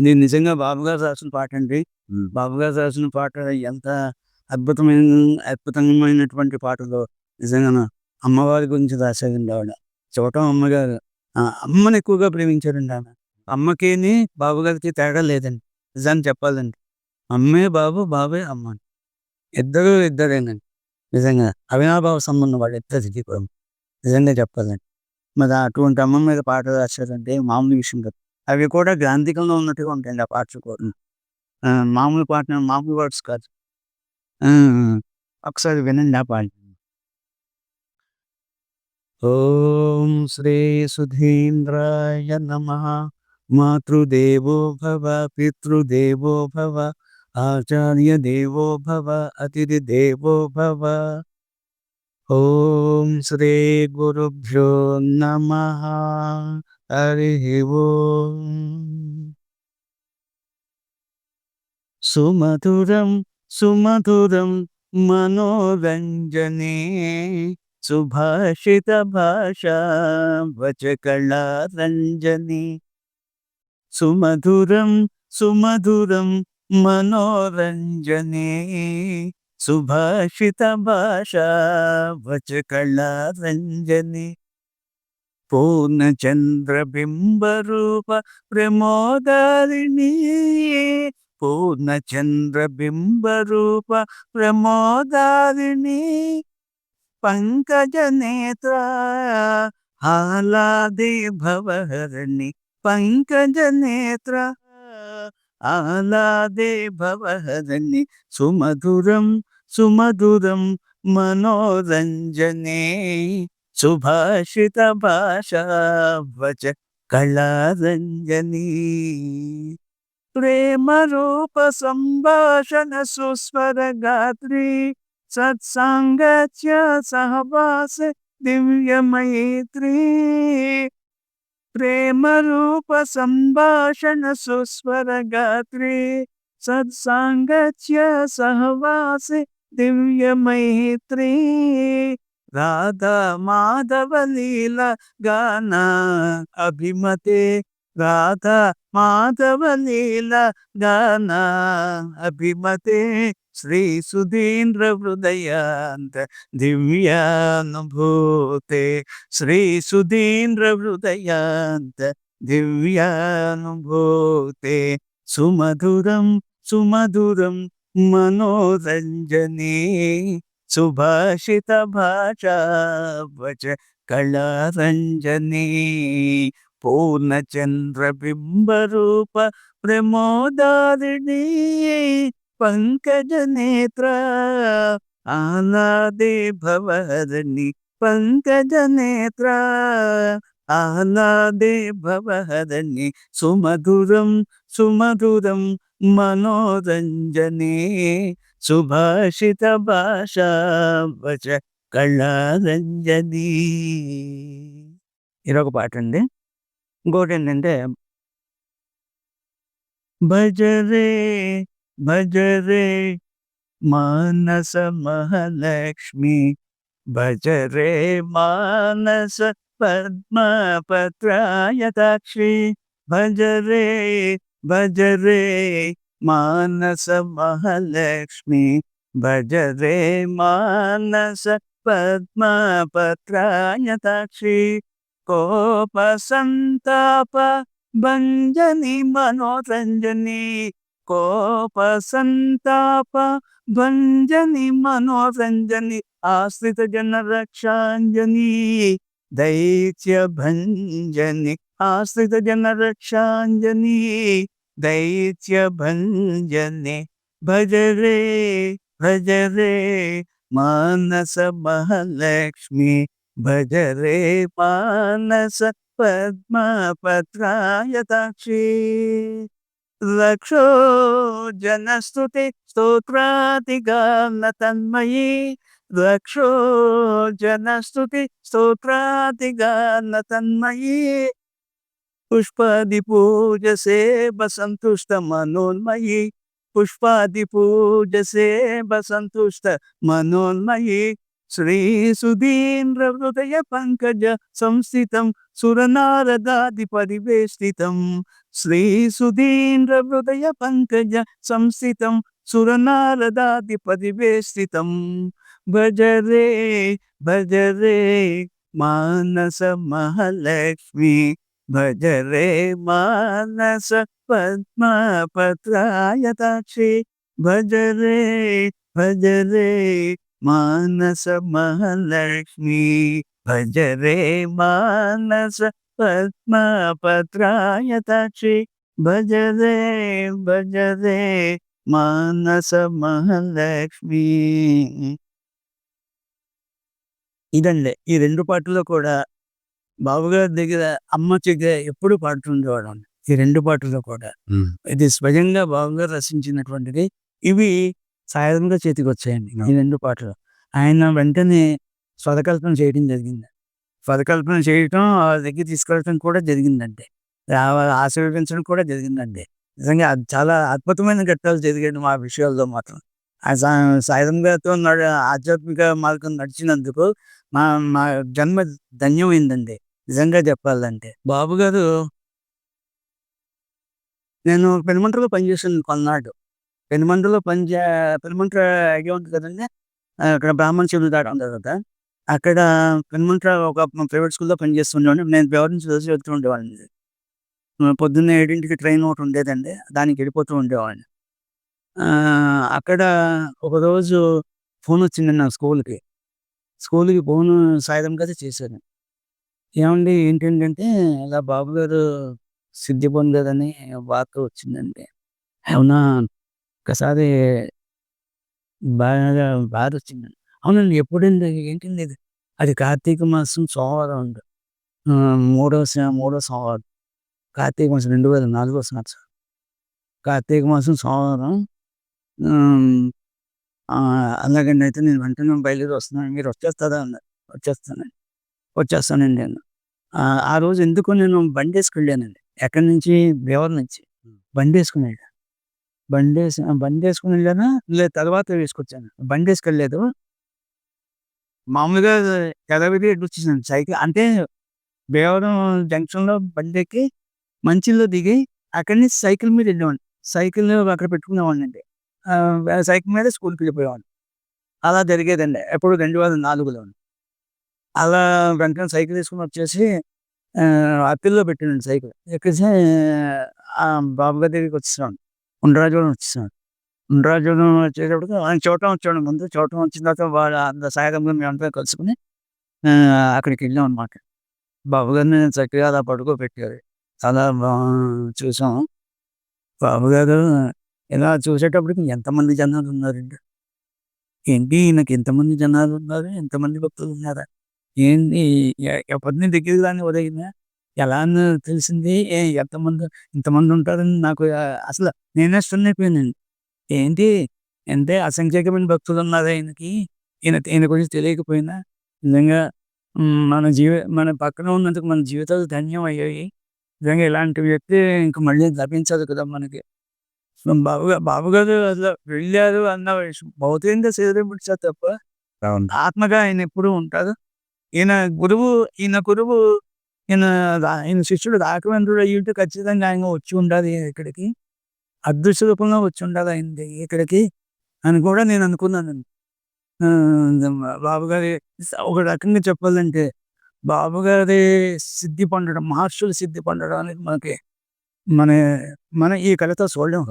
ఇది నిజంగా బాబు గారు రాసిన పాటండి. హ్మ్. బాబు గారు రాసిన పాట ఎంత అద్భుతమైన అద్భుతమైనటువంటి పాటలో నిజంగాన అమ్మవారి గురించి రాశారండి ఆవిడ. చోటం అమ్మగారు! అమ్మని ఎక్కువగా ప్రేమించారండి ఆమె. అమ్మకిని, బాబు గారికి తేడా లేదండి. నిజాన్ని చెప్పాలంటే. అమ్మే బాబు, బాబే అమ్మ. ఇద్దరు ఇద్దరేనండి. నిజంగా. అవినాభావ సంబంధం వాళ్ళిద్దరికీ కూడా. నిజంగా చెప్పాలంటే. మరి అటువంటి అమ్మ మీద పాట రాశారంటే మామూలు విషయం కాదు. అవి కూడా గ్రాంథికంలో ఉన్నట్టుగా ఉంటాయండి ఆ పాటలు కూడా. ఆ! మామూలు పాట మామూలు వర్డ్స్ కాదు. ఆ! ఒకసారి వినండి ఆ పాట. ఓం శ్రీ సుధీంద్రాయ నమః మాతృదేవో భవ పితృదేవో భవ ఆచార్య దేవో భవ అతిథి దేవో భవ ఓం శ్రీ గురుభ్యో నమః హరి ఓం సుమధురం సుమధురం మనోరంజనే సుభాషిత భాషా వచకళా రంజని సుమధురం సుమధురం మనోరంజనే సుభాషిత భాషా వచకళా రంజని పూర్ణచంద్రబింబరూప ప్రమోదారిణి పూర్ణచంద్రబింబరూప ప్రమోదారిణి. పంకజనేత్ర ఆహ్లాదే భవహరణి. పంకజనేత్ర ఆలాదే భవహరణి. సుమధురం సుమధురం మనోరంజనే. सुभाषित भाषा वच कला रंजनी प्रेम रूप संभाषण सुस्वर गात्री सत्संग सहवास दिव्य मैत्री प्रेम रूप संभाषण सुस्वर गात्री सत्संग सहवास दिव्य मैत्री രാധ മാധവലീല ഗാന അഭിമതേ. രാധ മാധവലീല ഗാന അഭിമതേ. ശ്രീ സുധീന്ദ്ര ഹൃദയാന്ത ദിവ്യാനുഭൂത്തെ ശ്രീ സുധീന്ദ്ര ഹൃദയാന്ത ദിവ്യാനുഭൂത്തെ സുമധുരം സുമധുരം മനോരഞ്ജനേ. సుభాషిత భాషా వచ కళారంజనే పూర్ణచంద్రబింబరూప ప్రమోదారిణి పంకజనేత్ర ఆనాదే భవహరణి పంకజనేత్ర ఆనాదే భవహరణి సుమధురం సుమధురం మనోరంజనే సుభాషిత భాషా వచ కళారంజని. ఇదొక పాట అండి ఇంకోటి ఏంటంటే భజరే భజరే మానస మహాలక్ష్మి. భజరే మానస పద్మపత్రాయతాక్షి భజరే భజరే మానస మహాలక్ష్మి భజరే మానస పద్మపత్రాయతాక్షి కోప సంతాప భంజని మనోరంజని కోప సంతాప భంజని మనోరంజని ఆశ్రిత జన दैत्यभञ्जने, भज रे भज रे, मानस महालक्ष्मी, भज रे, मानस पद्मपत्रायताक्षी लक्षो जनस्तुति स्तोत्रातिगान्न तन्मयी। लक्षो जनस्तुति स्तोत्रातिगान्न तन्मयी। पुष्पादिपूजसे वसन्तुष्टमनोन्मयी पुष्पादिपूजसे वसन्तुष्टमनोन्मयी श्रीसुधीन्द्रहृदयपङ्कज संस्थितं सुरनारदादिपरिवेष्टितं। श्रीसुधीन्द्रहृदयपङ्कज संस्थितं सुरनारदादिपरिवेष्टितं। भज रे भज रे, मानस महालक्ष्मी। భజ రే మానస పద్మపత్రాయతాక్షి భజ రే భజ రే మానస మహాలక్ష్మి భజ రే మానస పద్మపత్రాయతాక్షి భజ రే భజ రే మానస మహాలక్ష్మి ఇదండి. ఈ రెండు పాటలు కూడా బాబుగారి దగ్గర అమ్మ దగ్గర ఎప్పుడు పాడుతుండేవాడు ఈ రెండు పాటల్లో కూడా. ఇది స్వయంగా బాబుగారు రచించినటువంటిది. ఇవి సాయంత్రంగా చేతికి వచ్చాయండి ఈ రెండు పాటలు. ఆయన వెంటనే స్వరకల్పన చేయడం జరిగింది. స్వరకల్పన చేయటం వాళ్ళ దగ్గర తీసుకెళ్ళటం కూడా జరిగిందండి. ఆశీర్వదించడం కూడా జరిగిందండి. నిజంగా అది చాలా అద్భుతమైన ఘట్టాలు జరిగాయి మా విషయాల్లో మాత్రం. ఆ సా- సాయిధం గారితో నడ ఆధ్యాత్మిక మార్గం నడిచినందుకు మా మా జన్మ ధన్యమైందండి. నిజంగా చెప్పాలంటే. బాబు గారు నేను పెనుమంటలో పనిచేసాను కొన్నాడు పెనుమంటలో పనిచే పెనుమంట ఐడియా ఉంది కదండి? అక్కడ బ్రాహ్మణ చెరువు దాట కదా? అక్కడ పెనుమంట ఒక ప్రైవేట్ స్కూల్లో పనిచేస్తుండేవాడిని నేను బెవరి నుంచి రోజు వెళ్తూ ఉండేవాడిని. పొద్దున్న ఏడింటికి ట్రైన్ ఒకటి ఉండేదండి. దానికి వెళ్ళిపోతూ ఉండేవాడిని. ఆ, అక్కడ ఒకరోజు ఫోన్ వచ్చింది నా స్కూల్కి. స్కూల్కి ఫోన్ సాయంత్రం కదా చేశాను. ఏమండి? ఏంటంటే ఇలా బాబు గారు సిద్ధి పొందారని వార్త వచ్చిందండి. అవునా? ఒకసారి బాగా బాధ వచ్చిందండి. అవునండి ఎప్పుడండి? ఏంటండి ఇది? అది కార్తీక మాసం సోమవారం అండి. మూడో స- మూడో సోమవారం. కార్తీక మాసం రెండు వేల నాలుగో సంవత్సరం. కార్తీక మాసం సోమవారం. అలాగండి. అయితే నేను వెంటనే బయలుదేరి వస్తున్నాను. మీరు వచ్చేస్తారా? అన్నారు. వచ్చేస్తానండి. వచ్చేస్తానండి. అన్న ఆ, ఆ రోజు ఎందుకు నేను బండి వేసుకెళ్ళానండి ఎక్కడి నుంచి? దేవర్ నుంచి. బండి వేసుకుని వెళ్ళాను బండి వేసి బండి వేసుకుని వెళ్ళానా లేదు తర్వాత వేసుకొచ్చాను బండి వేసుకెళ్ళలేదు మామూలుగా యథావిధి ఎటు వచ్చేసాను. సైకిల్ అంటే భీమవరం జంక్షన్లో బండి ఎక్కి మంచిలో దిగి అక్కడి నుంచి సైకిల్ మీద వెళ్ళేవాడిని. సైకిల్ అక్కడ పెట్టుకునేవాడిని అండి సైకిల్ మీద స్కూల్కి వెళ్ళిపోయేవాడిని. అలా జరిగేదండి. ఎప్పుడు రెండు వేల నాలుగులో అలా వెంటనే సైకిల్ తీసుకుని వచ్చేసి అప్పిల్లో పెట్టినండి సైకిల్. ఎక్కేసి ఆ బాబు గారి దగ్గరికి వచ్చేసాను ఉండరాజువరం వచ్చేసాను ఉండరాజువరం వచ్చేటప్పుడు ఆయన చూడటం వచ్చాడు. ముందు చూడటం వచ్చిన తర్వాత వాళ్ళ అంత సాయంత్రం మేమంతా కలుసుకుని అక్కడికి వెళ్ళాం అనమాట బాబు గారిని చక్కగా అలా పడుకోబెట్టారు. పెట్టారు బాగా చూసాం. బాబు గారు ఇలా చూసేటప్పటికి ఎంతమంది జనాలు ఉన్నారండి? ఏంటి ఈయనకి ఎంతమంది జనాలు ఉన్నారు? ఎంతమంది భక్తులు ఉన్నారా? ఏంటి ఎ- ఎవరిని దగ్గర దాన్ని ఉదయం ఎలా అని తెలిసింది. ఏ ఎంతమంది ఇంతమంది ఉంటారని నాకు అసలు నేనే అయిపోయానండి. ఏంటి? అంటే అసంఖ్యాకమైన భక్తులు ఉన్నారు ఆయనకి. ఈయన ఈయన గురించి తెలియకపోయినా నిజంగా మన జీవ మన పక్కన ఉన్నందుకు మన జీవితాలు ధన్యం అయ్యాయి. నిజంగా ఇలాంటి వ్యక్తి ఇంక మళ్ళీ లభించదు కదా మనకి. బాబు గా- బాబు గారు అసలు వెళ్ళారు అన్న విషయం భౌతికంగా సేవించారు తప్ప ఆత్మగా ఆయన ఎప్పుడు ఉంటారు. ఈయన గురువు ఈయన గురువు ఈయన ఈయన శిష్యుడు రాఘవేంద్రుడు అయ్యుంటే ఖచ్చితంగా ఆయన వచ్చి ఉండాలి ఇక్కడికి. అదృశ్య రూపంలో వచ్చి ఉండాలి ఆయన ఇక్కడికి అని కూడా నేను అనుకున్నాను. బాబు గారి ఒక రకంగా చెప్పాలంటే బాబు గారి సిద్ధి పొందడం మహర్షులు సిద్ధి పొందడం అనేది మనకి మన మన ఈ కళతో చూడడం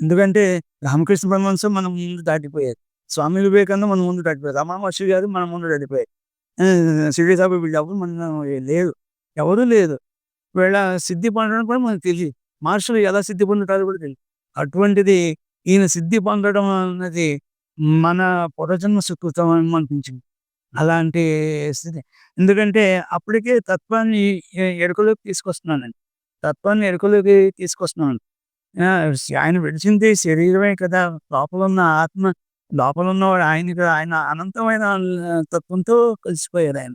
ఎందుకంటే రామకృష్ణ పరమహంసం మనం ముందు దాటిపోయారు. స్వామి వివేకానంద మన ముందు దాటిపోయారు. రమణ మహర్షి గారు మన ముందు దాటిపోయారు. షిరిడి సాబు డబ్బులు మనం మన లేదు ఎవరూ లేదు వీళ్ళ సిద్ధి పొందడం కూడా మనకు తెలియదు మహర్షులు ఎలా సిద్ధి పొందుతారో కూడా తెలియదు అటువంటిది ఈయన సిద్ధి పొందడం అన్నది మన పురజన్మ సుకృతం అని అనిపించింది. అలాంటి స్థితి. ఎందుకంటే అప్పటికే తత్వాన్ని ఎ- ఎరుకలోకి తీసుకొస్తున్నానండి. తత్వాన్ని ఎరుకలోకి తీసుకొస్తున్నాను. ఆ, ఆయన విడిచింది శరీరమే కదా! లోపల ఉన్న ఆత్మ లోపల ఉన్నవాడు ఆయన ఆయన అనంతమైన తత్వంతో కలిసిపోయారు ఆయన.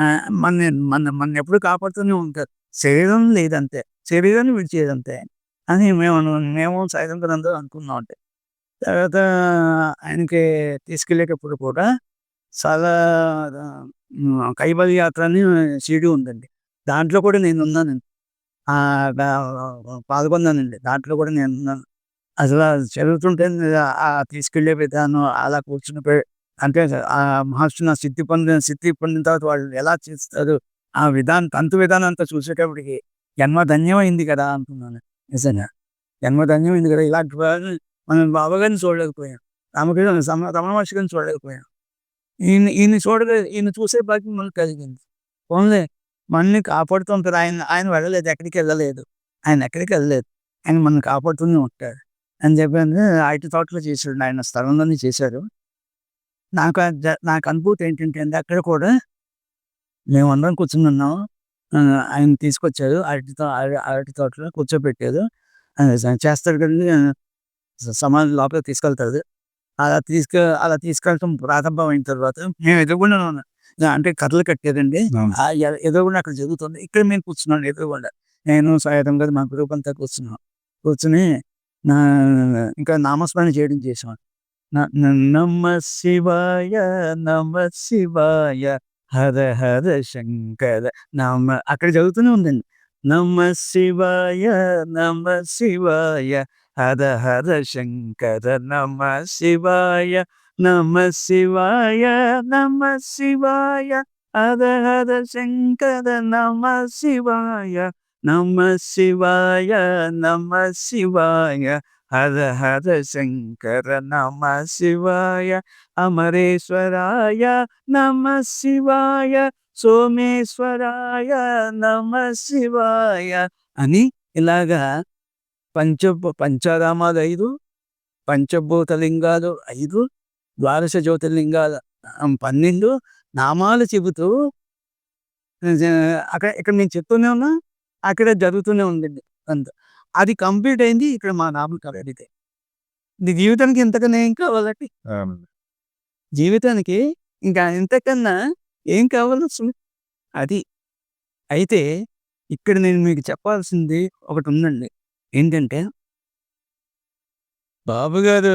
ఆ, మన మన మన ఎప్పుడు కాపాడుతూనే ఉంటారు. శరీరం లేదంతే శరీరాన్ని విడిచేదంతే అని మేము మేము సాయంత్రం అందరూ అనుకున్నాం అంటే. తర్వాత ఆయనకి తీసుకెళ్ళేటప్పుడు కూడా చాలా కైబలి యాత్ర అని షిరిడీ ఉందండి. దాంట్లో కూడా నేను ఉన్నానండి పాల్గొన్నానండి. దాంట్లో కూడా నేను ఉన్నాను అసలు చదువుతుంటే ఆ తీసుకెళ్ళే విధానం అలా కూర్చుని అంటే ఆ మహర్షులు ఆ సిద్ధి పొందిన సిద్ధి పొందిన తర్వాత వాళ్ళు ఎలా చేస్తారు? ఆ విధానం తంతు విధానం అంతా చూసేటప్పటికి జన్మ ధన్యమైంది కదా! అనుకున్నాను. నిజంగా. జన్మధన్యమైంది కదా! ఇలాంటి మనం బాబాగారిని చూడలేకపోయాం. రామకృష్ణ సమ రమణ మహర్షి గారిని చూడలేకపోయాం. ఈయన్ని ఈయన్ని చూడలే ఈయన చూసే భాగ్యం మనకు కలిగింది. ఓన్లీ మనల్ని కాపాడుతుంటారు. ఆయన ఆయన వెళ్ళలేదు. ఎక్కడికి వెళ్ళలేదు. ఆయన ఎక్కడికి వెళ్ళలేదు. ఆయన మనల్ని కాపాడుతూనే ఉంటాడు. అని చెప్పని అరటి తోటలో చేసాడు. ఆయన స్థలంలోనే చేశారు. నాకు నాకు అనుభూతి ఏంటంటే అక్కడ కూడా మేమందరం కూర్చొనున్నాం. ఆహ్, ఆయన తీసుకొచ్చారు. అరటి తో అర అరటి తోటలో కూర్చోబెట్టారు. ఆహ్, స చేస్తాడు కదండీ! స సమాధి లోపలికి తీసుకెళ్తారు. అలా తీసుక అలా తీసుకెళ్ళటం ప్రారంభం అయిన తర్వాత మేము ఎదురుగుండానే ఉన్నాం. అంటే. ఆ ఎ ఎదురుగుండా అక్కడ జరుగుతుంది. ఇక్కడ మేము కూర్చున్నాం ఎదురుగుండా. నేను, సాయిరాం గారు మా గ్రూప్ అంతా కూర్చున్నాం. కూర్చొని నా ఇంకా నామస్మరణ చేయడం చేసాం. నమ శివాయ నమ శివాయ హర హర శంకర నమ అక్కడ చదువుతూనే ఉందండి. నమ శివాయ నమ శివాయ హర హర శంకర నమ శివాయ నమ శివాయ నమ శివాయ హర హర శంకర నమ శివాయ నమ శివాయ నమ శివాయ హర హర శంకర నమ శివాయ అమరేశ్వరాయ నమ శివాయ సోమేశ్వరాయ నమ శివాయ అని ఇలాగా పంచ పంచారామాలు 5 పంచభూత లింగాలు 5 ద్వాదశ జ్యోతిర్లింగాలు పన్నెండు నామాలు చెబుతూ అక్కడ ఇక్కడ నేను చెప్తూనే ఉన్నా. అక్కడ జరుగుతూనే ఉందండి అంతా. అది కంప్లీట్ అయింది. ఇక్కడ మా నామం కంప్లీట్ అయింది. ఇది జీవితానికి ఇంతకన్నా ఏం కావాలండి? జీవితానికి ఇంకా ఇంతకన్నా ఏం కావాలసలు? అది. అయితే ఇక్కడ నేను మీకు చెప్పాల్సింది ఒకటుందండి. ఏంటంటే బాబుగారు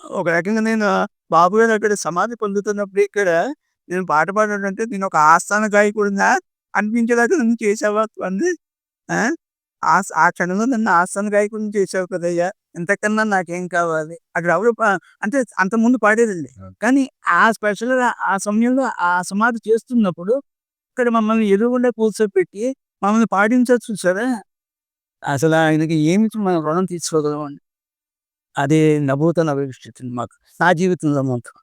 ఒక రకంగా నేను బాబుగారు అక్కడ సమాధి పొందుతున్నప్పుడు ఇక్కడ నేను పాట పాడానంటే నేను ఒక ఆస్థాన గాయకుడినా అనిపించేలాగా నన్ను చేసావా స్వామి. ఆ! క్షణంలో నన్ను ఆస్థాన గాయకుడిని చేసావు కదయ్యా! ఇంతకన్నా నాకేం కావాలి? అక్కడ ఎవరు అంటే అంతకుముందు పాడేదండి. అవును. కానీ ఆ స్పెషల్‌గా ఆ సమయంలో ఆ సమాధి చేస్తున్నప్పుడు ఇక్కడ మమ్మల్ని ఎదురుగుండా కూర్చోపెట్టి మమ్మల్ని పాడించారు చూసారా? అసలు ఆయనకి ఏమిచ్చి మనం రుణం తీర్చుకోగలమండి. అది నభూతో నభవిష్యతి మాకు. నా జీవితంలో మాత్రం.